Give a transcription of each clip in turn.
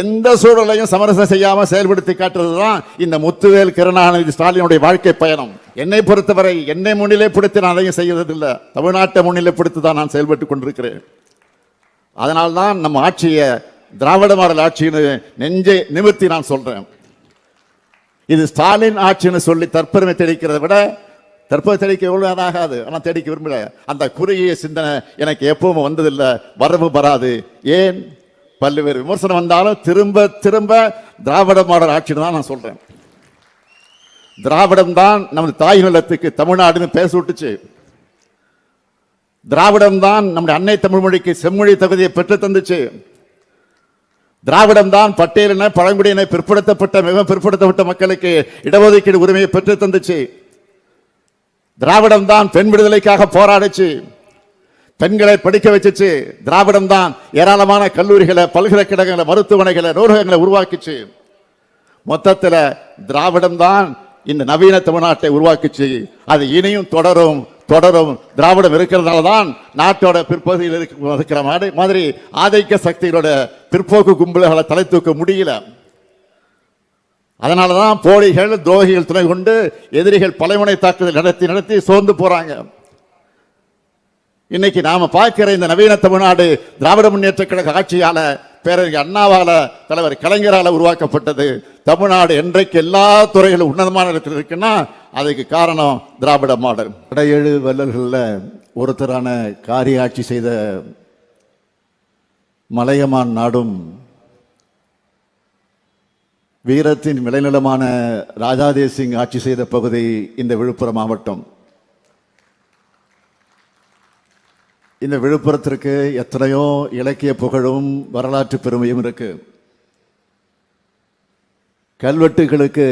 எந்த சூழலையும் சமரசம் செய்யாமல் செயல்படுத்தி காட்டுறது தான் இந்த முத்துவேல் கருணாநிதி ஸ்டாலினுடைய வாழ்க்கை பயணம். என்னை பொறுத்தவரை என்னை முன்னிலைப்படுத்தி நான் அதையும் செய்யறதில்லை. தமிழ்நாட்டை முன்னிலைப்படுத்தி தான் நான் செயல்பட்டு கொண்டிருக்கிறேன். அதனால்தான் நம்ம ஆட்சியை திராவிட மாடல் ஆட்சின்னு நெஞ்சை நிமிர்த்தி நான் சொல்கிறேன் இது ஸ்டாலின் ஆட்சின்னு சொல்லி தற்பெருமை தெளிக்கிறத விட தற்போது தெளிக்க எவ்வளவு ஆகாது. ஆனால் தெளிக்க விரும்பல. அந்த குறுகிய சிந்தனை எனக்கு எப்பவும் வந்ததில்லை. வரவு வராது. ஏன்? பல்வேறு விமர்சனம் வந்தாலும் திரும்ப திரும்ப திராவிட மாடல் ஆட்சி தான் நான் சொல்றேன். திராவிடம் தான் நமது தாய் நிலத்துக்கு தமிழ்நாடுன்னு பேச விட்டுச்சு. திராவிடம் தான் நம்முடைய அன்னை தமிழ் மொழிக்கு செம்மொழி தகுதியை பெற்று தந்துச்சு. திராவிடம் தான் பட்டியலின பழங்குடியின பிற்படுத்தப்பட்ட மிக பிற்படுத்தப்பட்ட மக்களுக்கு இடஒதுக்கீடு உரிமையை பெற்று தந்துச்சு. திராவிடம் தான் பெண் விடுதலைக்காக போராடுச்சு. பெண்களை படிக்க வச்சுச்சு. திராவிடம் தான் ஏராளமான கல்லூரிகளை பல்கலைக்கழகங்களை மருத்துவமனைகளை நூலகங்களை உருவாக்குச்சு. மொத்தத்தில் திராவிடம் தான் இந்த நவீன தமிழ்நாட்டை உருவாக்குச்சு. அது இனியும் தொடரும் தொடரும். திராவிடம் இருக்கிறதுனால தான் நாட்டோட பிற்பகுதியில் இருக்கிற மாதிரி மாதிரி ஆதிக்க சக்திகளோட பிற்போக்கு கும்பல்களை தலை தூக்க முடியல. அதனால தான் போலிகள் துரோகிகள் துணை கொண்டு எதிரிகள் பலைமுனை தாக்குதல் நடத்தி நடத்தி சோர்ந்து போறாங்க. இன்னைக்கு நாம பார்க்கிற இந்த நவீன தமிழ்நாடு திராவிட முன்னேற்ற கழக ஆட்சியால பேரறிஞர் அண்ணாவால தலைவர் கலைஞரால உருவாக்கப்பட்டது. தமிழ்நாடு என்றைக்கு எல்லா துறைகளும் உன்னதமான இடத்தில் இருக்குன்னா அதுக்கு காரணம் திராவிட மாடல். இடையேழு வல்லல்களில் ஒருத்தரான காரிய ஆட்சி செய்த மலையமான் நாடும் வீரத்தின் விளைநிலமான ராஜாதேசிங் ஆட்சி செய்த பகுதி இந்த விழுப்புரம் மாவட்டம். இந்த விழுப்புரத்திற்கு எத்தனையோ இலக்கிய புகழும் வரலாற்று பெருமையும் இருக்கு. கல்வெட்டுகளுக்கு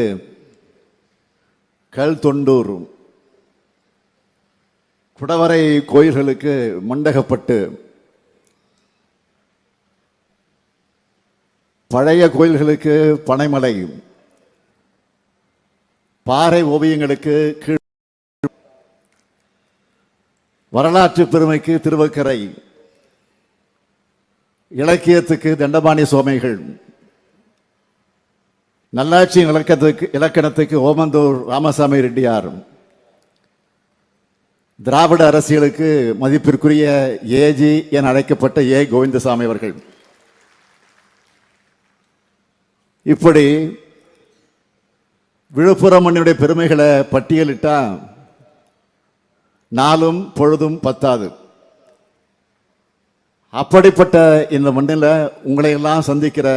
கல் தொண்டூர் குடவரை கோயில்களுக்கு மண்டகப்பட்டு பழைய கோயில்களுக்கு பனைமலை பாறை ஓவியங்களுக்கு கீழ் வரலாற்று பெருமைக்கு திருவக்கரை. இலக்கியத்துக்கு தண்டபாணி சோமைகள் நல்லாட்சி இலக்கத்துக்கு இலக்கணத்துக்கு ஓமந்தூர் ராமசாமி ரெட்டியார். திராவிட அரசியலுக்கு மதிப்பிற்குரிய ஏஜி என அழைக்கப்பட்ட ஏ கோவிந்தசாமி அவர்கள். இப்படி விழுப்புரம் மண்ணினுடைய பெருமைகளை பட்டியலிட்டால் நாளும் பொழுதும் பத்தாது. அப்படிப்பட்ட இந்த மண்ணில் உங்களை எல்லாம் சந்திக்கிற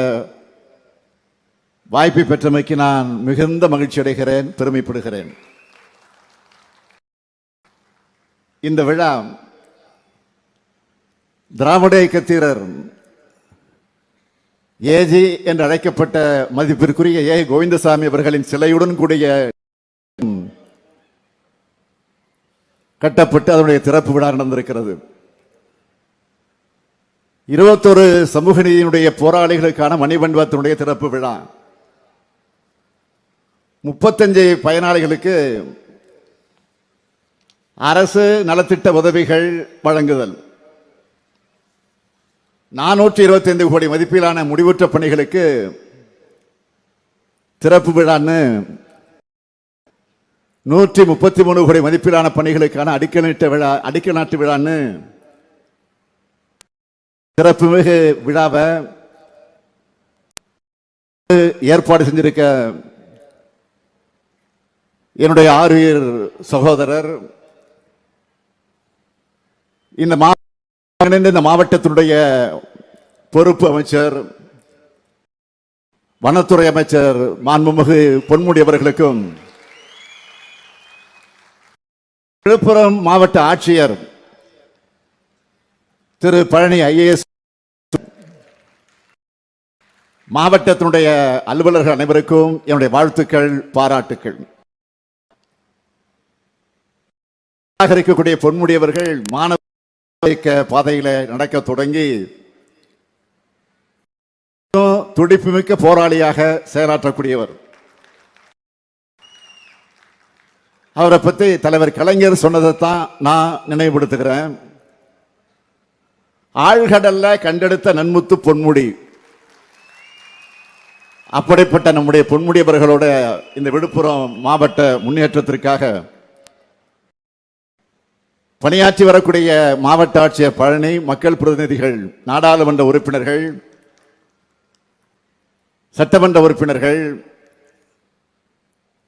வாய்ப்பை பெற்றமைக்கு நான் மிகுந்த மகிழ்ச்சி அடைகிறேன் பெருமைப்படுகிறேன். இந்த விழா திராவிட இயக்கத்தீரர் ஏஜி என்று அழைக்கப்பட்ட மதிப்பிற்குரிய ஏ கோவிந்தசாமி அவர்களின் சிலையுடன் கூடிய கட்டப்பட்டு அதனுடைய திறப்பு விழா நடந்திருக்கிறது. இருபத்தொரு சமூக நீதியினுடைய போராளிகளுக்கான மணிமண்டபத்தினுடைய திறப்பு விழா. முப்பத்தஞ்சு பயனாளிகளுக்கு அரசு நலத்திட்ட உதவிகள் வழங்குதல். நானூற்றி இருபத்தி ஐந்து கோடி மதிப்பிலான முடிவுற்ற பணிகளுக்கு திறப்பு விழான்னு நூற்றி முப்பத்தி மூணு கோடி மதிப்பிலான பணிகளுக்கான அடிக்கல் நாட்டு விழா அடிக்கல் நாட்டு விழான்னு சிறப்புமிகு விழாவை ஏற்பாடு செஞ்சிருக்க என்னுடைய ஆரியர் சகோதரர் இந்த மாவட்ட இந்த மாவட்டத்தினுடைய பொறுப்பு அமைச்சர் வனத்துறை அமைச்சர் மாண்புமிகு பொன்முடி அவர்களுக்கும் விழுப்புரம் மாவட்ட ஆட்சியர் திரு பழனி ஐஏஎஸ் மாவட்டத்தினுடைய அலுவலர்கள் அனைவருக்கும் என்னுடைய வாழ்த்துக்கள் பாராட்டுக்கள். இருக்கக்கூடிய பொன்முடியவர்கள் மாணவ பாதையில் நடக்க தொடங்கி துடிப்புமிக்க போராளியாக செயலாற்றக்கூடியவர். அவரை பற்றி தலைவர் கலைஞர் சொன்னதை தான் நான் நினைவுபடுத்துகிறேன். ஆழ்கடல்ல கண்டெடுத்த நன்முத்து பொன்முடி. அப்படிப்பட்ட நம்முடைய பொன்முடியவர்களோட இந்த விழுப்புரம் மாவட்ட முன்னேற்றத்திற்காக பணியாற்றி வரக்கூடிய மாவட்ட ஆட்சியர் பழனி மக்கள் பிரதிநிதிகள் நாடாளுமன்ற உறுப்பினர்கள் சட்டமன்ற உறுப்பினர்கள்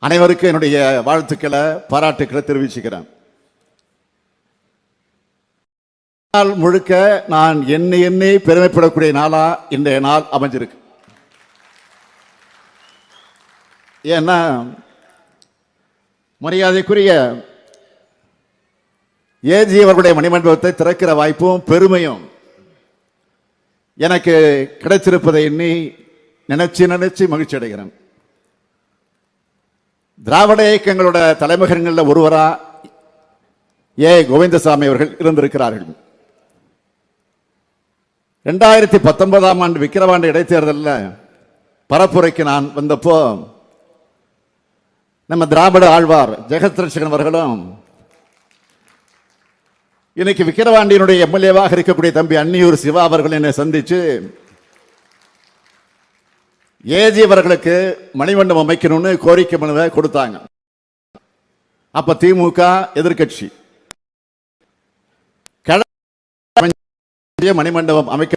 அனைவருக்கும் என்னுடைய வாழ்த்துக்களை பாராட்டுக்களை தெரிவிச்சுக்கிறேன். நாள் முழுக்க நான் என்னை எண்ணி பெருமைப்படக்கூடிய நாளா இன்றைய நாள் அமைஞ்சிருக்கு. ஏன்னா மரியாதைக்குரிய ஏஜி அவர்களுடைய மணிமண்டபத்தை திறக்கிற வாய்ப்பும் பெருமையும் எனக்கு கிடைச்சிருப்பதை எண்ணி நினைச்சு நினைச்சு மகிழ்ச்சி அடைகிறேன் திராவிட இயக்கங்களோட தலைமகன்களில் ஒருவரா ஏ கோவிந்தசாமி அவர்கள் இருந்திருக்கிறார்கள். ரெண்டாயிரத்தி பத்தொன்பதாம் ஆண்டு விக்கிரவாண்டி இடைத்தேர்தலில் பரப்புரைக்கு நான் வந்தப்போ நம்ம திராவிட ஆழ்வார் ஜெகத் ரட்சகன் அவர்களும் இன்னைக்கு விக்கிரவாண்டியினுடைய எம்எல்ஏவாக இருக்கக்கூடிய தம்பி அன்னியூர் சிவா அவர்கள் என்னை சந்திச்சு ஏஜி அவர்களுக்கு மணிமண்டபம் அமைக்கணும்னு கோரிக்கை மனுவை கொடுத்தாங்க. அப்ப திமுக எதிர்கட்சி மணிமண்டபம் அமைக்க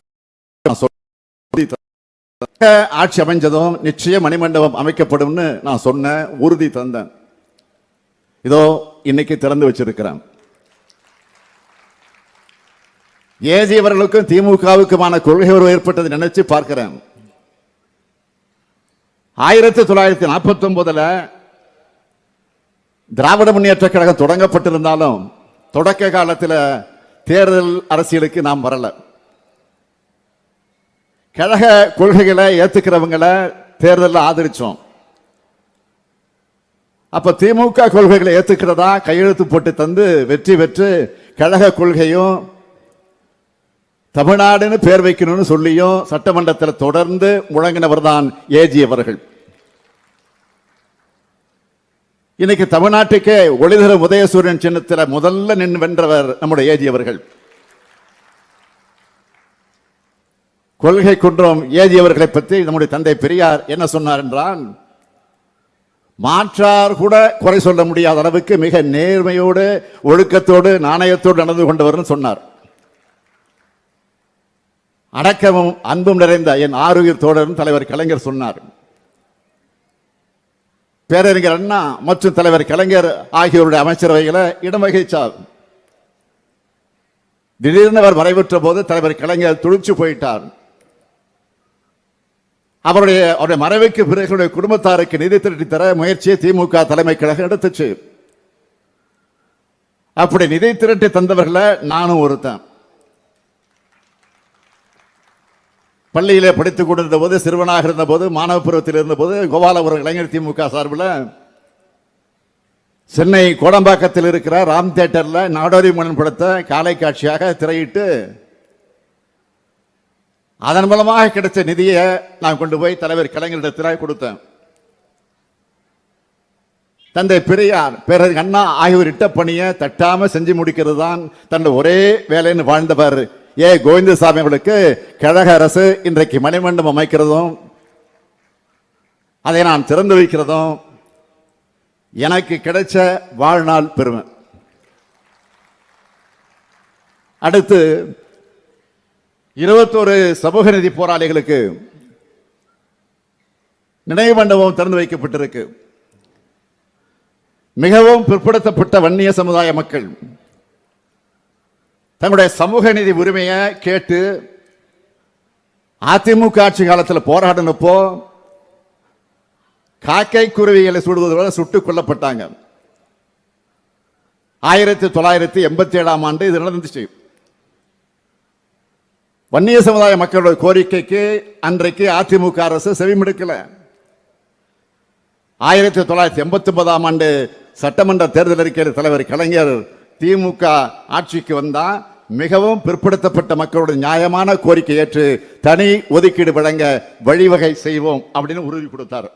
ஆட்சி அமைஞ்சதும் நிச்சயம் மணிமண்டபம் அமைக்கப்படும்னு நான் சொன்னேன் உறுதி தந்தேன். இதோ இன்னைக்கு திறந்து வச்சிருக்கிறேன். ஏஜி அவர்களுக்கும் திமுகவுக்குமான கொள்கை உறவு ஏற்பட்டது நினைச்சு பார்க்கிறேன். ஆயிரத்தி தொள்ளாயிரத்தி நாற்பத்தி ஒன்பதுல திராவிட முன்னேற்ற கழகம் தொடங்கப்பட்டிருந்தாலும் தொடக்க காலத்தில் தேர்தல் அரசியலுக்கு நாம் வரல. கழக கொள்கைகளை ஏற்றுக்கிறவங்களை தேர்தலில் ஆதரிச்சோம். அப்ப திமுக கொள்கைகளை ஏற்றுக்கிறதா கையெழுத்து போட்டு தந்து வெற்றி பெற்று கழக கொள்கையும் தமிழ்நாடுன்னு பேர் வைக்கணும்னு சொல்லியும் சட்டமன்றத்தில் தொடர்ந்து முழங்கினவர் தான் ஏஜி அவர்கள். இன்னைக்கு தமிழ்நாட்டுக்கே ஒளிதர உதயசூரியன் சின்னத்தில் முதல்ல நின்று வென்றவர் நம்முடைய ஏஜி அவர்கள். கொள்கை குன்றம் ஏஜி அவர்களை பற்றி நம்முடைய தந்தை பெரியார் என்ன சொன்னார் என்றால் மாற்றார் கூட குறை சொல்ல முடியாத அளவுக்கு மிக நேர்மையோடு ஒழுக்கத்தோடு நாணயத்தோடு நடந்து கொண்டவர்னு சொன்னார். அடக்கமும் அன்பும் நிறைந்த என் ஆரோக்கிய தோழரும் தலைவர் கலைஞர் சொன்னார். பேரறிஞர் அண்ணா மற்றும் தலைவர் கலைஞர் ஆகியோருடைய அமைச்சரவைகளை இடம் வகிச்சார் திடீர்னு அவர் மறைவுற்ற போது தலைவர் கலைஞர் துடிச்சு போயிட்டார். அவருடைய அவருடைய மறைவுக்கு பிறகு குடும்பத்தாருக்கு நிதி திரட்டி தர முயற்சியை திமுக தலைமை கழகம் எடுத்துச்சு. அப்படி நிதி திரட்டி தந்தவர்களை நானும் ஒருத்தன். பள்ளியிலே படித்துக் கொண்டிருந்த போது சிறுவனாக இருந்தபோது மாணவ பருவத்தில் இருந்தபோது கோபாலபுரம் இளைஞர் திமுக சார்பில் சென்னை கோடம்பாக்கத்தில் இருக்கிற ராம் தியேட்டரில் நாடோரி மன்னன் படத்தை காலை காட்சியாக திரையிட்டு அதன் மூலமாக கிடைச்ச நிதியை நான் கொண்டு போய் தலைவர் கலைஞரிடத்தில் கொடுத்தேன். தந்தை பெரியார் பேரறிஞர் அண்ணா ஆகியோர் இட்ட பணியை தட்டாமல் செஞ்சு முடிக்கிறது தான் தன்னுடைய ஒரே வேலைன்னு வாழ்ந்தவர். ஏ கோவிந்தசாமி அவர்களுக்கு கழக அரசு இன்றைக்கு மணிமண்டபம் அமைக்கிறதும் அதை நான் திறந்து வைக்கிறதும் எனக்கு கிடைச்ச வாழ்நாள் பெருமை. அடுத்து இருபத்தோரு சமூக நிதி போராளிகளுக்கு நினைவு மண்டபம் திறந்து வைக்கப்பட்டிருக்கு. மிகவும் பிற்படுத்தப்பட்ட வன்னிய சமுதாய மக்கள் தங்களுடைய சமூக நீதி உரிமையை கேட்டு அதிமுக ஆட்சி காலத்தில் போராடினப்போ காக்கை குருவிகளை சுடுவது போல சுட்டுக் கொல்லப்பட்டாங்க. ஆயிரத்தி தொள்ளாயிரத்தி எண்பத்தி ஏழாம் ஆண்டு இது நடந்துச்சு. வன்னிய சமுதாய மக்களுடைய கோரிக்கைக்கு அன்றைக்கு அதிமுக அரசு செவிமடுக்கல. ஆயிரத்தி தொள்ளாயிரத்தி எண்பத்தி ஒன்பதாம் ஆண்டு சட்டமன்ற தேர்தல் அறிக்கையில் தலைவர் கலைஞர் திமுக ஆட்சிக்கு வந்தால் மிகவும் பிற்படுத்தப்பட்ட மக்களோட நியாயமான கோரிக்கை ஏற்று தனி ஒதுக்கீடு வழங்க வழிவகை செய்வோம் அப்படின்னு உறுதி கொடுத்தார்.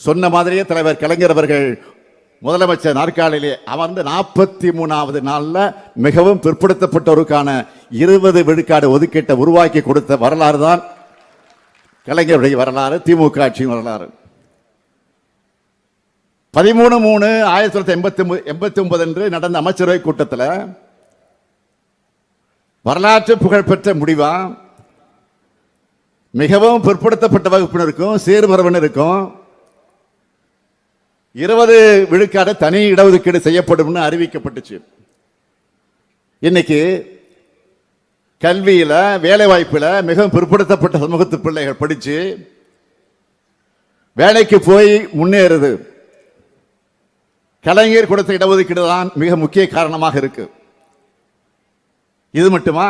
சொன்ன மாதிரியே தலைவர் கலைஞர் அவர்கள் முதலமைச்சர் நாற்காலிலே அமர்ந்து நாற்பத்தி மூணாவது நாளில் மிகவும் பிற்படுத்தப்பட்டோருக்கான இருபது விழுக்காடு ஒதுக்கீட்டை உருவாக்கி கொடுத்த வரலாறு தான் கலைஞருடைய வரலாறு திமுக ஆட்சியின் வரலாறு. பதிமூணு மூணு ஆயிரத்தி தொள்ளாயிரத்தி எண்பத்தி எண்பத்தி ஒன்பது அன்று நடந்த அமைச்சரவை கூட்டத்தில் வரலாற்று புகழ்பெற்ற முடிவா? மிகவும் பிற்படுத்தப்பட்ட வகுப்பினருக்கும் சீர்மரபினருக்கும் இருபது விழுக்காடு தனி இடஒதுக்கீடு செய்யப்படும்னு அறிவிக்கப்பட்டுச்சு. இன்னைக்கு கல்வியில் வேலைவாய்ப்பில் மிகவும் பிற்படுத்தப்பட்ட சமூகத்து பிள்ளைகள் படித்து வேலைக்கு போய் முன்னேறுது. கலைஞர் கொடுத்த இடஒதுக்கீடு தான் மிக முக்கிய காரணமாக இருக்குது இது மட்டுமா?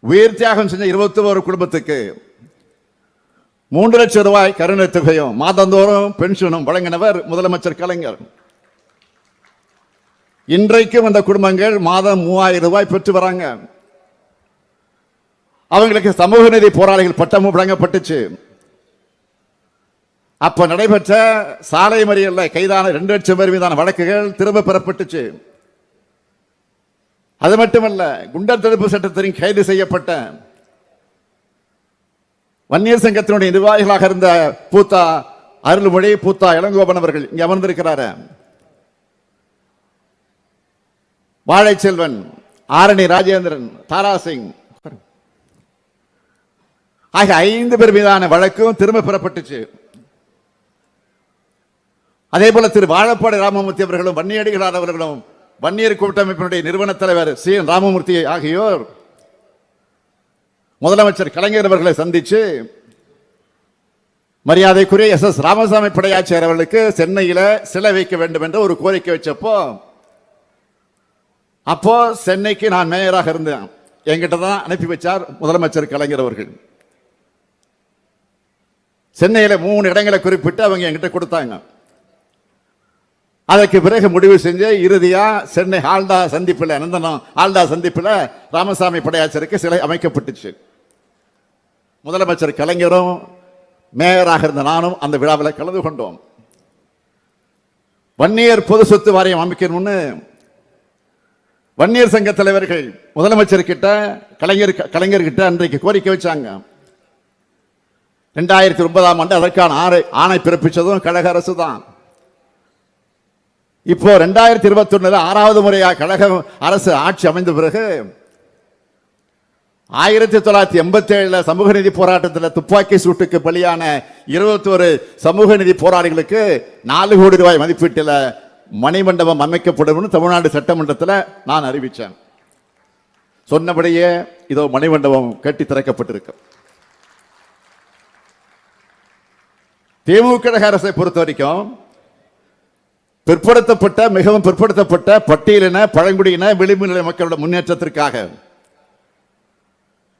உயிர் தியாகம் செஞ்ச இருபத்தி ஒரு குடும்பத்துக்கு மூன்று லட்சம் ரூபாய் கருணை தொகையும் மாதந்தோறும் பென்ஷனும் வழங்கினவர் முதலமைச்சர் கலைஞர். இன்றைக்கும் அந்த குடும்பங்கள் மாதம் மூவாயிரம் ரூபாய் பெற்று வராங்க. அவங்களுக்கு சமூக நீதி போராளிகள் பட்டமும் வழங்கப்பட்டுச்சு. அப்ப நடைபெற்ற சாலை மறியல்ல கைதான ரெண்டு லட்சம் பேர் மீதான வழக்குகள் திரும்ப பெறப்பட்டுச்சு. அது மட்டுமல்ல குண்டர் தடுப்பு சட்டத்தின் கைது செய்யப்பட்ட வன்னியர் சங்கத்தினுடைய நிர்வாகிகளாக இருந்த பூத்தா அருள்மொழி பூத்தா இளங்கோபன் அவர்கள் இங்க அமர்ந்திருக்கிறாரு. வாழைச்செல்வன் ஆரணி ராஜேந்திரன் தாராசிங் ஆகிய ஐந்து பேர் மீதான வழக்கும் திரும்ப பெறப்பட்டுச்சு. அதே போல திரு வாழப்பாடு ராமமூர்த்தி அவர்களும் வன்னியடிகளானவர்களும் வன்னியர் கூட்டமைப்பினுடைய நிறுவன தலைவர் சி. என். ராமமூர்த்தி ஆகியோர் முதலமைச்சர் கலைஞர் அவர்களை சந்திச்சு மரியாதைக்குரிய எஸ். எஸ். ராமசாமி படையாச்சியர் அவர்களுக்கு சென்னையில் சிலை வைக்க வேண்டும் என்று ஒரு கோரிக்கை வச்சப்போ அப்போ சென்னைக்கு நான் மேயராக இருந்தேன். என்கிட்ட தான் அனுப்பி வச்சார் முதலமைச்சர் கலைஞர் அவர்கள். சென்னையில் மூணு இடங்களை குறிப்பிட்டு அவங்க என்கிட்ட கொடுத்தாங்க. அதற்கு பிறகு முடிவு செஞ்சு இறுதியா சென்னை ஆல்டா சந்திப்பில் நந்தனம் ஆல்டா சந்திப்பில் ராமசாமி படையாச்சருக்கு சிலை அமைக்கப்பட்டுச்சு. முதலமைச்சர் கலைஞரும் மேயராக இருந்த நானும் அந்த விழாவில் கலந்து கொண்டோம். வன்னியர் பொது சொத்து வாரியம் அமைக்கணும்னு வன்னியர் சங்க தலைவர்கள் முதலமைச்சர் கிட்ட கலைஞர் கலைஞர்கிட்ட அன்றைக்கு கோரிக்கை வச்சாங்க. ரெண்டாயிரத்தி ஒன்பதாம் ஆண்டு அதற்கான ஆணை ஆணை பிறப்பிச்சதும் கழக அரசு தான் இப்போ ரெண்டாயிரத்தி இருபத்தி ஆறாவது முறையாக கழக அரசு ஆட்சி அமைந்த பிறகு ஆயிரத்தி தொள்ளாயிரத்தி எண்பத்தேழில் சமூக நீதி போராட்டத்தில் துப்பாக்கி சூட்டுக்கு பலியான இருபத்தோரு சமூக நீதி போராளிகளுக்கு நாலு கோடி ரூபாய் மதிப்பீட்டில் மணிமண்டபம் அமைக்கப்படும் தமிழ்நாடு சட்டமன்றத்தில் நான் அறிவித்தேன் சொன்னபடியே இதோ மணிமண்டபம் கட்டி திறக்கப்பட்டிருக்கு. திமுக கழக அரசை பொறுத்த வரைக்கும் பிற்படுத்தப்பட்ட மிகவும் பிற்படுத்தப்பட்ட பட்டியலின பழங்குடியின விளிம்பு நிலை மக்களோட முன்னேற்றத்திற்காக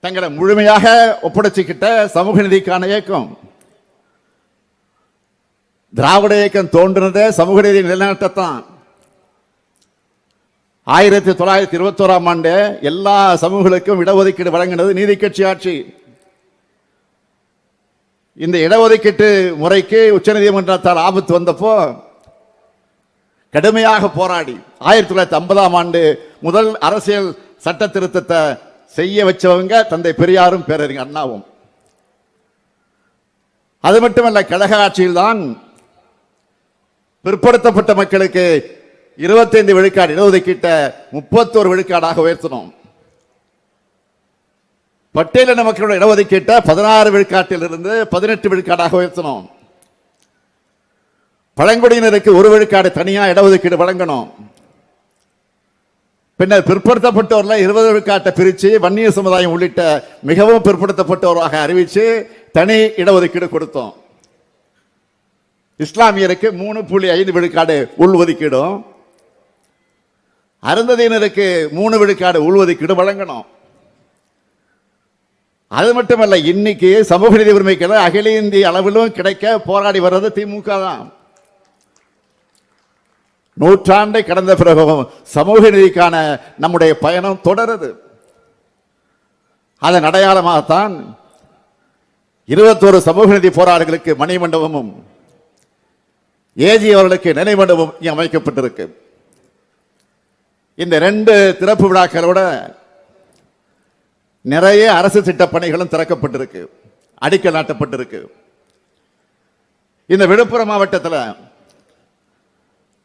தங்களை முழுமையாக ஒப்படைச்சுக்கிட்ட சமூக நீதிக்கான இயக்கம். திராவிட இயக்கம் தோன்றினதே சமூக நீதி நிலைநாட்டத்தான். ஆயிரத்தி தொள்ளாயிரத்தி இருபத்தோராம் ஆண்டு எல்லா சமூகங்களுக்கும் இடஒதுக்கீடு வழங்கினது நீதி கட்சி ஆட்சி. இந்த இடஒதுக்கீட்டு முறைக்கு உச்சநீதிமன்றத்தால் ஆபத்து வந்தப்போ கடுமையாக போராடி ஆயிரத்தி தொள்ளாயிரத்தி ஐம்பதாம் ஆண்டு முதல் அரசியல் சட்ட திருத்தத்தை செய்ய வச்சவங்க தந்தை பெரியாரும் பேரறிஞர் அண்ணாவும். அது மட்டுமல்ல கழக ஆட்சியில் தான் பிற்படுத்தப்பட்ட மக்களுக்கு இருபத்தைந்து விழுக்காடு இடஒதுக்கீட்ட முப்பத்தோரு விழுக்காடாக உயர்த்தினோம். பட்டியலின மக்களோட இடஒதுக்கீட்டை பதினாறு விழுக்காட்டில் இருந்து பதினெட்டு விழுக்காடாக உயர்த்தினோம். பழங்குடியினருக்கு ஒரு விழுக்காடு தனியாக இடஒதுக்கீடு வழங்கணும். பின்னர் பிற்படுத்தப்பட்டோரில் இருபது விழுக்காட்டை பிரித்து வன்னியர் சமுதாயம் உள்ளிட்ட மிகவும் பிற்படுத்தப்பட்டோராக அறிவித்து தனி இடஒதுக்கீடு கொடுத்தோம். இஸ்லாமியருக்கு மூணு புள்ளி ஐந்து விழுக்காடு உள்ஒதுக்கீடும். அருந்ததியினருக்கு மூணு விழுக்காடு உள்ஒதுக்கீடு வழங்கணும். அது மட்டுமல்ல இன்னைக்கு சமூக நீதி உரிமைக்கு அகில இந்திய அளவிலும் கிடைக்க போராடி வர்றது திமுக தான். நூற்றாண்டை கடந்த பிறகும் சமூக நீதிக்கான நம்முடைய பயணம் தொடருது. அதன் அடையாளமாகத்தான் இருபத்தோரு சமூக நீதி போராளிகளுக்கு மணிமண்டபமும் ஏஜி அவர்களுக்கு நினைமண்டபம் அமைக்கப்பட்டிருக்கு. இந்த ரெண்டு திறப்பு விழாக்களோட நிறைய அரசு திட்ட பணிகளும் திறக்கப்பட்டிருக்கு அடிக்கல் நாட்டப்பட்டிருக்கு. இந்த விழுப்புரம் மாவட்டத்தில்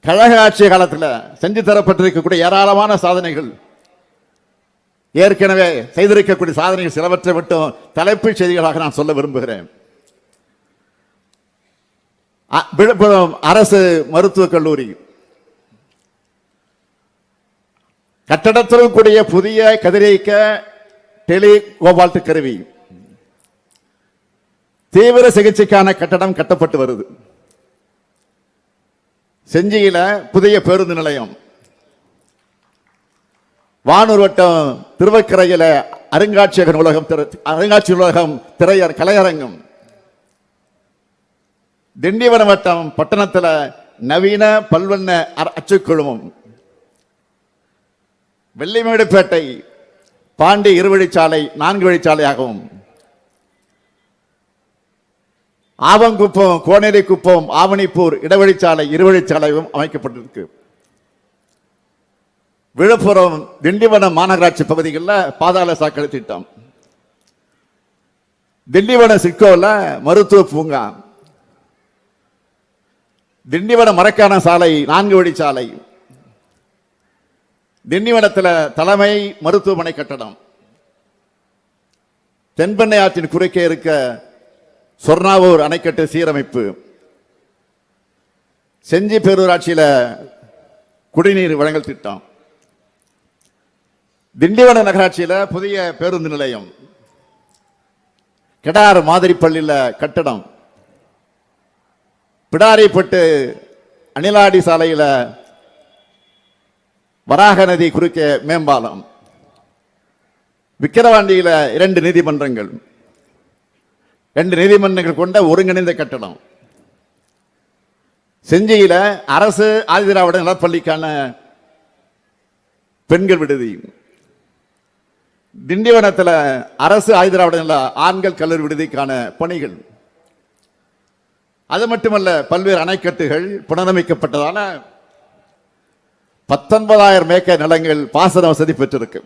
கழக ஆட்சி காலத்தில் செஞ்சு தரப்பட்டிருக்கக்கூடிய ஏராளமான சாதனைகள். ஏற்கனவே செய்திருக்கக்கூடிய சாதனைகள் சிலவற்றை மட்டும் தலைப்புச் செய்திகளாக நான் சொல்ல விரும்புகிறேன். விழுப்புரம் அரசு மருத்துவக் கல்லூரி. கட்டடத்துடன் கூடிய புதிய கதிரியக்க டெலி கோபால்ட் கருவி. தீவிர சிகிச்சைக்கான கட்டடம் கட்டப்பட்டு வருது. செஞ்சியில் புதிய பேருந்து நிலையம். வானூர் வட்டம் திருவக்கரையில் அருங்காட்சியக நூலகம் அருங்காட்சி நூலகம் திரையர் கலையரங்கம். திண்டிவனம் வட்டம் பட்டணத்தில் நவீன பல்வண்ண அச்சுக்குழுமம் வெள்ளிமேடுப்பேட்டை பாண்டி இருவழிச்சாலை நான்கு வழிச்சாலையாகவும். ஆவங்குப்பம் கோனேரி குப்பம் ஆவணிப்பூர் இடவழிச்சாலை இருவழிச்சாலையும் அமைக்கப்பட்டிருக்கு. விழுப்புரம் திண்டிவனம் மாநகராட்சி பகுதிகளில் பாதாள சாக்கடை திட்டம். திண்டிவனம் சிட்கோவில் மருத்துவ பூங்கா. திண்டிவனம் மரக்கான சாலை நான்கு வழிச்சாலை திண்டிவனத்தில் தலைமை மருத்துவமனை கட்டடம். தென்பெண்ணை ஆற்றின் குறுக்கே இருக்க சொர்ணாவூர் அணைக்கட்டு சீரமைப்பு. செஞ்சி பேரூராட்சியில குடிநீர் வழங்கல் திட்டம். திண்டிவன நகராட்சியில புதிய பேருந்து நிலையம். கிடார் மாதிரி பள்ளியில கட்டடம். பிடாரிப்பட்டு அணிலாடி சாலையில வராக நதி குறுக்கே மேம்பாலம். விக்கிரவாண்டியில இரண்டு நீதிமன்றங்கள். ரெண்டு நீதிமன்றங்கள் கொண்ட ஒருங்கிணைந்த கட்டடம். செஞ்சியில அரசு ஆதிதிராவிட நலப்பள்ளிக்கான பெண்கள் விடுதி. திண்டிவனத்தில் அரசு ஆதிதிராவிட நல ஆண்கள் கல்லூரி விடுதிக்கான பணிகள். அது மட்டுமல்ல பல்வேறு அணைக்கட்டுகள் புனரமைக்கப்பட்டதான பத்தொன்பதாயிரம் ஏக்கர் நிலங்கள் பாசன வசதி பெற்றிருக்கு.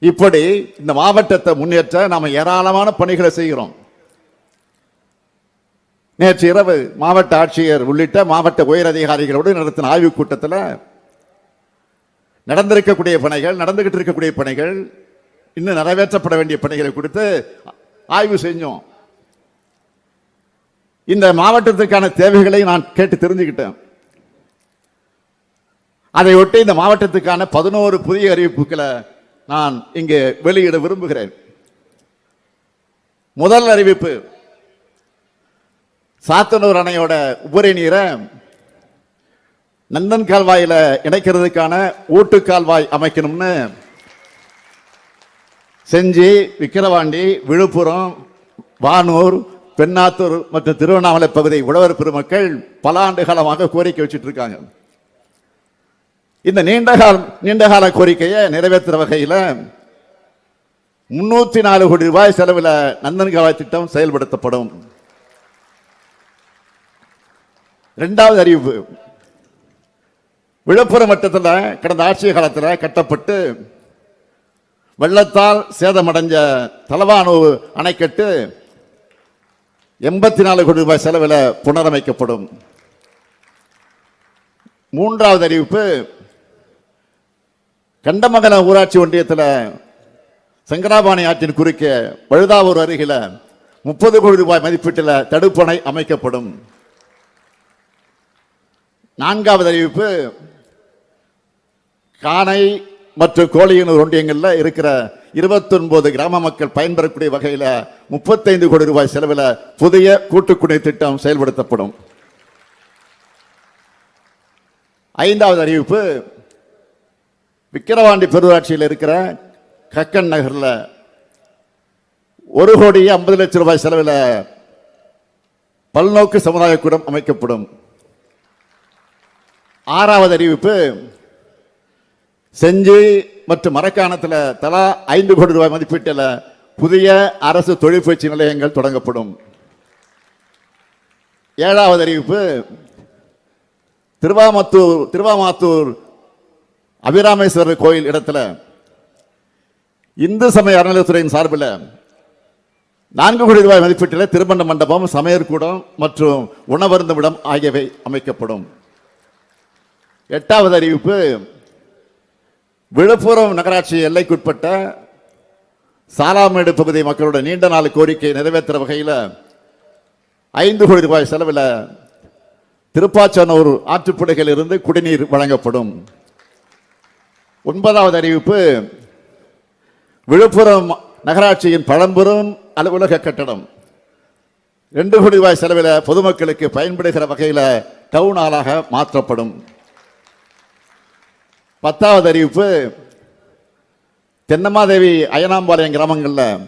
இப்படி இந்த மாவட்டத்தை முன்னேற்ற நாம் ஏராளமான பணிகளை செய்கிறோம். நேற்று இரவு மாவட்ட ஆட்சியர் உள்ளிட்ட மாவட்ட உயர் அதிகாரிகளோடு நடத்தின ஆய்வுக் கூட்டத்தில் நடந்திருக்கக்கூடிய பணிகள் நடந்துகிட்டு இருக்கக்கூடிய பணிகள் இன்னும் நிறைவேற்றப்பட வேண்டிய பணிகளை கொடுத்து ஆய்வு செஞ்சோம். இந்த மாவட்டத்திற்கான தேவைகளை நான் கேட்டு தெரிஞ்சுக்கிட்டேன். அதையொட்டி இந்த மாவட்டத்துக்கான பதினோரு புதிய அறிவிப்புகளை நான் இங்கே வெளியிட விரும்புகிறேன். முதல் அறிவிப்பு சாத்தனூர் அணையோட உபரி நீரை நந்தன் கால்வாயில் இணைக்கிறதுக்கான ஊட்டு கால்வாய் அமைக்கணும்னு செஞ்சி விக்கிரவாண்டி விழுப்புரம் வானூர் பெண்ணாத்தூர் மற்றும் திருவண்ணாமலை பகுதி உழவர் பெருமக்கள் பல ஆண்டு காலமாக கோரிக்கை வச்சுட்டு இருக்காங்க. இந்த நீண்டகால நீண்டகால கோரிக்கையை நிறைவேற்றுற வகையில் முன்னூற்றி நாலு கோடி ரூபாய் செலவில் நந்தன் திட்டம் செயல்படுத்தப்படும். ரெண்டாவது அறிவிப்பு. விழுப்புரம் வட்டத்தில் கடந்த ஆட்சி காலத்தில் கட்டப்பட்டு வெள்ளத்தால் சேதமடைஞ்ச தலவானு அணைக்கட்டு எண்பத்தி நாலு கோடி ரூபாய் செலவில் புனரமைக்கப்படும். மூன்றாவது அறிவிப்பு கண்டமங்கலம் ஊராட்சி ஒன்றியத்தில் சங்கராபாணி ஆற்றின் குறுக்கே பழுதாவூர் அருகில் முப்பது கோடி ரூபாய் மதிப்பீட்டில் தடுப்பணை அமைக்கப்படும். நான்காவது அறிவிப்பு காணை மற்றும் கோழியனூர் ஒன்றியங்களில் இருக்கிற 29 கிராம மக்கள் பயன்பெறக்கூடிய வகையில் முப்பத்தைந்து கோடி ரூபாய் செலவில் புதிய கூட்டுக்குடி திட்டம் செயல்படுத்தப்படும். ஐந்தாவது அறிவிப்பு விக்கிரவாண்டி பெருராட்சியில் இருக்கிற கக்கன் நகரில் ஒரு கோடி ஐம்பது லட்சம் ரூபாய் செலவில் பல்நோக்கு சமுதாய கூடம் அமைக்கப்படும். ஆறாவது அறிவிப்பு செஞ்சி மற்றும் மரக்காணத்தில் தலா ஐந்து கோடி ரூபாய் மதிப்பீட்டில் புதிய அரசு தொழிற்பயிற்சி நிலையங்கள் தொடங்கப்படும். ஏழாவது அறிவிப்பு திருவாமத்தூர் திருவாமாத்தூர் அபிராமேஸ்வரர் கோயில் இடத்துல இந்து சமய அறநிலையத்துறையின் சார்பில் நான்கு கோடி ரூபாய் மதிப்பீட்டில் திருமண மண்டபம் சமையற்கூடம் மற்றும் உணவருந்துமிடம் ஆகியவை அமைக்கப்படும். எட்டாவது அறிவிப்பு விழுப்புரம் நகராட்சி எல்லைக்குட்பட்ட சாலாமேடு பகுதி மக்களோட நீண்ட நாள் கோரிக்கை நிறைவேற்றுற வகையில் ஐந்து கோடி ரூபாய் செலவில் திருப்பாச்சனூர் ஆற்றுப்படுகையில் இருந்து குடிநீர் வழங்கப்படும். ஒன்பதாவது அறிவிப்பு. விழுப்புரம் நகராட்சியின் பழம்பெரும் அலுவலக கட்டடம். ரெண்டு கோடி ரூபாய் செலவில் பொதுமக்களுக்கு பயன்படுகிற வகையில் டவுன் ஹாலாக மாற்றப்படும். பத்தாவது அறிவிப்பு. தென்னமாதேவி அயனாம்பாளையம் கிராமங்களில்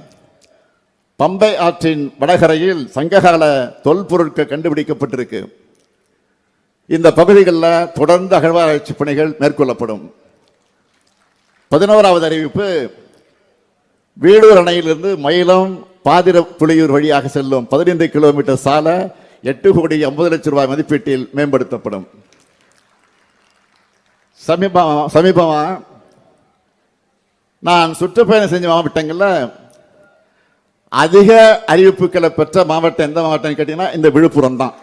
பம்பை ஆற்றின் வடகரையில் சங்ககால தொல்பொருட்கள் கண்டுபிடிக்கப்பட்டிருக்கு. இந்த பகுதிகளில் தொடர்ந்து அகழ்வாராய்ச்சி பணிகள் மேற்கொள்ளப்படும். பதினோராவது அறிவிப்பு வீடூர் அணையிலிருந்து மயிலம் பாதிர புலியூர் வழியாக செல்லும் பதினைந்து கிலோமீட்டர் சாலை எட்டு கோடி ஐம்பது லட்சம் ரூபாய் மதிப்பீட்டில் மேம்படுத்தப்படும். சமீபம் சமீபமாக நான் சுற்றுப்பயணம் செஞ்ச மாவட்டங்களில் அதிக அறிவிப்புகளை பெற்ற மாவட்டம் எந்த மாவட்டம் கேட்டீங்கன்னா இந்த விழுப்புரம் தான்.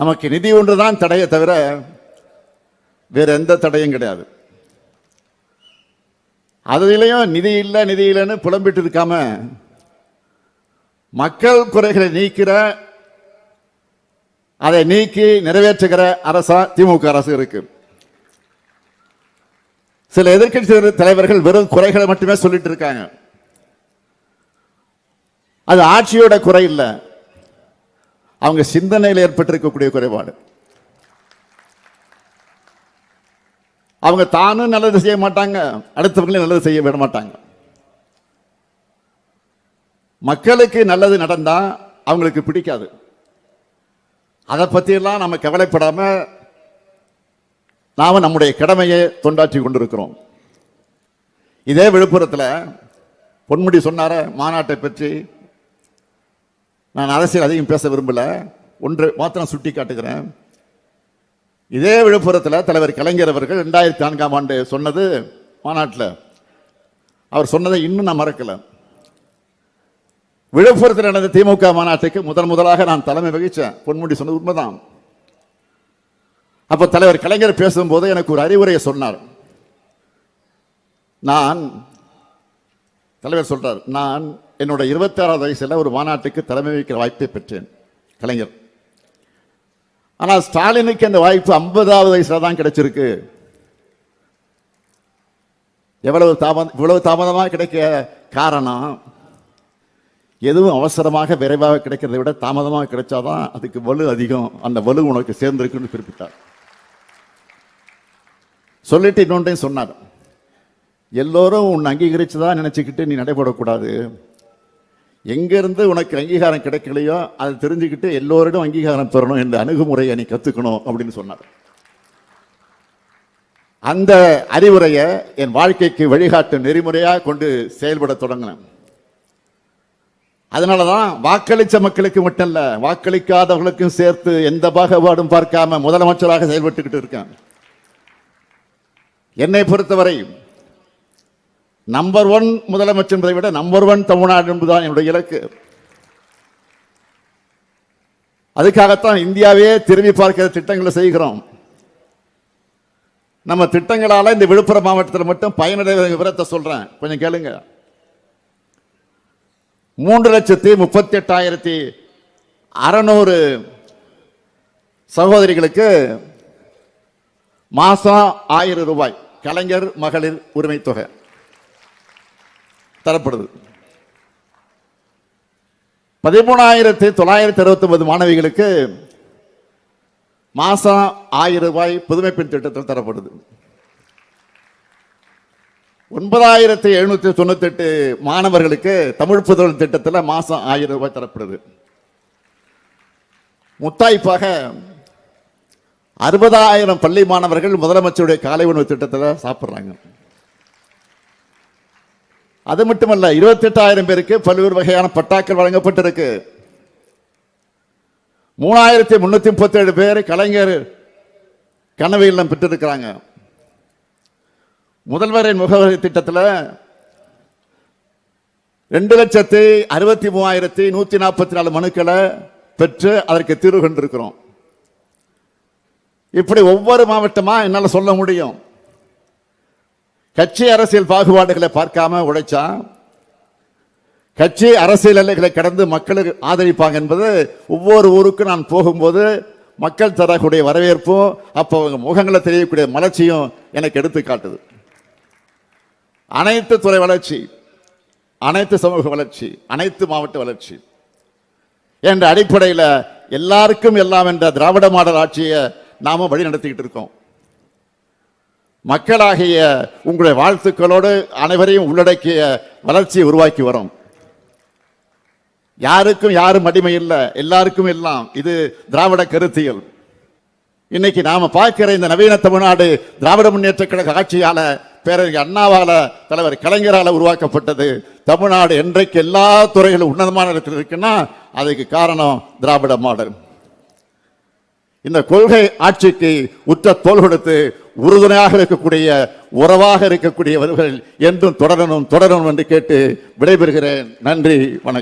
நமக்கு நிதி ஒன்று தான் தடையை தவிர வேற எந்த தடையும் கிடையாது. அதுலயும் நிதி இல்லை நிதி இல்லைன்னு புலம்பிட்டு இருக்காம மக்கள் குறைகளை நீக்கிற அதை நீக்கி நிறைவேற்றுகிற அரசா திமுக அரசு இருக்கு. சில எதிர்க்கட்சி தலைவர்கள் வெறும் குறைகளை மட்டுமே சொல்லிட்டு இருக்காங்க. அது ஆட்சியோட குறை இல்லை. அவங்க சிந்தனையில் ஏற்பட்டிருக்கக்கூடிய குறைபாடு. அவங்க தானும் நல்லது செய்ய மாட்டாங்க அடுத்தவங்களையும் நல்லது செய்ய விட மாட்டாங்க. மக்களுக்கு நல்லது நடந்தால் அவங்களுக்கு பிடிக்காது. அதை பற்றியெல்லாம் நம்ம கவலைப்படாமல் நாம் நம்முடைய கடமையை தொண்டாற்றி கொண்டிருக்கிறோம். இதே விழுப்புரத்தில் பொன்முடி சொன்னார மாநாட்டை பற்றி நான் அரசியல் அதிகம் பேச விரும்பல. ஒன்று மாத்திரம் சுட்டி காட்டுகிறேன் இதே விழுப்புரத்தில் தலைவர் கலைஞர் அவர்கள் ரெண்டாயிரத்தி நான்காம் ஆண்டு சொன்னது மாநாட்டில். அவர் சொன்னதை இன்னும் நான் மறக்கலை. விழுப்புரத்தில் நடந்த திமுக மாநாட்டுக்கு முதன் முதலாக நான் தலைமை வகித்தேன் பொன்முடி சொன்னது உண்மைதான். அப்போ தலைவர் கலைஞர் பேசும்போது எனக்கு ஒரு அறிவுரையை சொன்னார். நான் தலைவர் சொல்றார் நான் என்னோட இருபத்தி ஆறாவது ஒரு மாநாட்டுக்கு தலைமை வகிக்கிற வாய்ப்பை பெற்றேன் கலைஞர். ஆனால் ஸ்டாலினுக்கு அந்த வாய்ப்பு ஐம்பதாவது வயசில் தான் கிடைச்சிருக்கு. எவ்வளவு தாமதம் இவ்வளவு தாமதமாக கிடைக்க காரணம்? எதுவும் அவசரமாக விரைவாக கிடைக்கிறதை விட தாமதமாக கிடைச்சாதான் அதுக்கு வலு அதிகம். அந்த வலு உனக்கு சேர்ந்திருக்குன்னு குறிப்பிட்டார். சொல்லிட்டு இன்னொன்றையும் சொன்னார். எல்லோரும் உன்னை அங்கீகரித்து தான் நினச்சிக்கிட்டு நீ நடைபெறக்கூடாது. எங்கேருந்து உனக்கு அங்கீகாரம் கிடைக்கலையோ அதை தெரிஞ்சுக்கிட்டு எல்லோரிடம் அங்கீகாரம் பெறணும் என்ற அணுகுமுறையை நீ கற்றுக்கணும் அப்படின்னு சொன்னார். அந்த அறிவுரையை என் வாழ்க்கைக்கு வழிகாட்டும் நெறிமுறையாக கொண்டு செயல்பட தொடங்கினேன். அதனால தான் வாக்களித்த மக்களுக்கு மட்டும் இல்லை வாக்களிக்காதவர்களுக்கும் சேர்த்து எந்த பாகுபாடும் பார்க்காம முதலமைச்சராக செயல்பட்டுக்கிட்டு இருக்கேன். என்னை பொறுத்தவரை நம்பர் ஒன் முதலமைச்சர் என்பதை விட நம்பர் ஒன் தமிழ்நாடு என்பதுதான் என்னுடைய இலக்கு. அதுக்காகத்தான் இந்தியாவே திரும்பி பார்க்கிற திட்டங்களை செய்கிறோம். நம்ம திட்டங்களால் இந்த விழுப்புரம் மாவட்டத்தில் மட்டும் பயனடைகிற விவரத்தை சொல்கிறேன் கொஞ்சம் கேளுங்க. மூன்று லட்சத்தி முப்பத்தி எட்டாயிரத்தி அறநூறு சகோதரிகளுக்கு மாதம் ஆயிரம் ரூபாய். கலைஞர் மகளிர் உரிமை தொகை தரப்படுது. பதிமூணாயிரத்தி தொள்ளாயிரத்தி அறுபத்தி ஒன்பது மாணவிகளுக்கு மாசம் ஆயிரம் ரூபாய் புதுமை பெண் திட்டத்தில் தரப்படுது. ஒன்பதாயிரத்தி எழுநூற்றி தொண்ணூத்தெட்டு மாணவர்களுக்கு தமிழ் புதல் திட்டத்தில் மாசம் ஆயிரம் ரூபாய் தரப்படுது. முத்தாய்ப்பாக அறுபதாயிரம் பள்ளி மாணவர்கள் முதலமைச்சருடைய காலை உணவு திட்டத்தில் சாப்பிட்றாங்க. அது மட்டுமல்ல இருபத்தி எட்டாயிரம் பேருக்கு பல்வேறு வகையான பட்டாக்கள் வழங்கப்பட்டிருக்கு. மூணாயிரத்தி முன்னூத்தி முப்பத்தி ஏழு பேர் கலைஞர் கனவு இல்லம் பெற்றிருக்கிறாங்க. முதல்வரின் முகவரி திட்டத்தில் ரெண்டு லட்சத்தி அறுபத்தி மூவாயிரத்தி நூத்தி நாற்பத்தி நாலு மனுக்களை பெற்று அதற்கு தீர்வு கண்டிருக்கிறோம். இப்படி ஒவ்வொரு மாவட்டமா என்னால் சொல்ல முடியும். கட்சி அரசியல் பாகுபாடுகளை பார்க்காம உழைச்சா கட்சி அரசியல் எல்லைகளை கடந்து மக்களுக்கு ஆதரிப்பாங்க என்பது ஒவ்வொரு ஊருக்கும் நான் போகும்போது மக்கள் தரக்கூடிய வரவேற்பும் அப்போ அவங்க முகங்களை தெரியக்கூடிய மலர்ச்சியும் எனக்கு எடுத்து காட்டுது. அனைத்து துறை வளர்ச்சி அனைத்து சமூக வளர்ச்சி அனைத்து மாவட்ட வளர்ச்சி. என்ற அடிப்படையில் எல்லாருக்கும் எல்லாம் என்ற திராவிட மாடல் ஆட்சியை நாம வழி நடத்திக்கிட்டு இருக்கோம். மக்களாகிய உங்களுடைய வாழ்த்துக்களோடு அனைவரையும் உள்ளடக்கிய வளர்ச்சியை உருவாக்கி வரும். யாருக்கும் யாரும் அடிமை இல்லை. எல்லாருக்கும் எல்லாம் இது திராவிட கருத்தியல். இன்னைக்கு நாம பார்க்கிற இந்த நவீன தமிழ்நாடு திராவிட முன்னேற்ற கழக ஆட்சியால பேரறிஞர் அண்ணாவால தலைவர் கலைஞரால உருவாக்கப்பட்டது. தமிழ்நாடு என்றைக்கு எல்லா துறைகளும் உன்னதமான இடத்தில் இருக்குன்னா அதுக்கு காரணம் திராவிட மாடல். இந்த கொள்கை ஆட்சிக்கு உற்ற தோல் கொடுத்து உறுதுணையாக இருக்கக்கூடிய உறவாக இருக்கக்கூடியவர்கள் என்றும் தொடரணும் தொடரணும் என்று கேட்டு விடைபெறுகிறேன். நன்றி வணக்கம்.